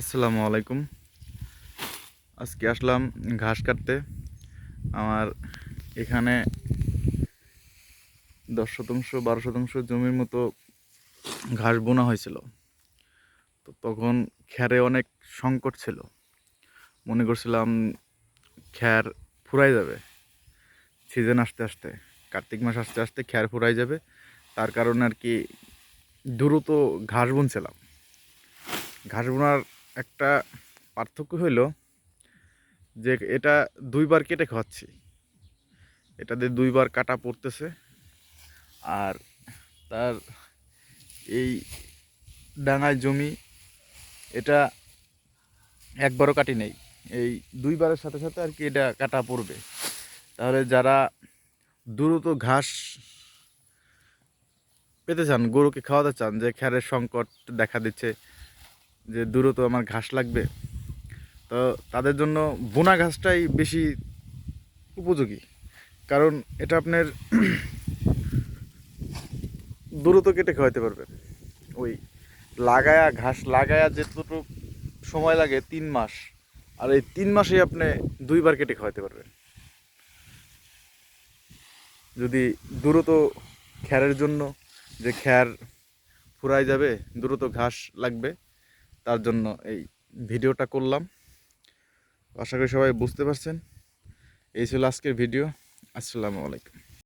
আসসালামু আলাইকুম। আজকে আসলাম ঘাস কাটতে। আমার এখানে দশ শতাংশ, বারো শতাংশ জমির মতো ঘাস বোনা হয়েছিল। তো তখন খ্যারে অনেক সংকট ছিল। মনে করছিলাম খ্যার ফুরাই যাবে সিজন আসতে আসতে। কার্তিক মাস আসতে আসতে খ্যার ফুরাই যাবে। তার কারণে আর কি দ্রুত ঘাস বুনছিলাম। ঘাস বোনার একটা পার্থক্য হইল যে এটা দুইবার কেটে খাওয়াচ্ছি। এটাতে দুইবার কাটা পড়তেছে আর তার এই ডাঙায় জমি এটা একবারও কাটি নেই। এই দুইবারের সাথে সাথে আর কি এটা কাটা পড়বে। তাহলে যারা দ্রুত ঘাস পেতে চান, গরুকে খাওয়াতে চান যে খ্যারের সংকট দেখা দিচ্ছে যে দ্রুত আমার ঘাস লাগবে, তো তাদের জন্য বোনা ঘাসটাই বেশি উপযোগী। কারণ এটা আপনার দ্রুত কেটে খাওয়াতে পারবেন। ওই লাগায়া ঘাস লাগায়া যেটুকু সময় লাগে তিন মাস, আর এই তিন মাসেই আপনি দুইবার কেটে খাওয়াতে পারবেন। যদি দূরত খ্যারের জন্য যে খ্যার ফুরাই যাবে, দ্রুত ঘাস লাগবে তার জন্য এই ভিডিওটা করলাম। আশা করি সবাই বুঝতে পারছেন। এই ছিল আজকের ভিডিও। আসসালামু আলাইকুম।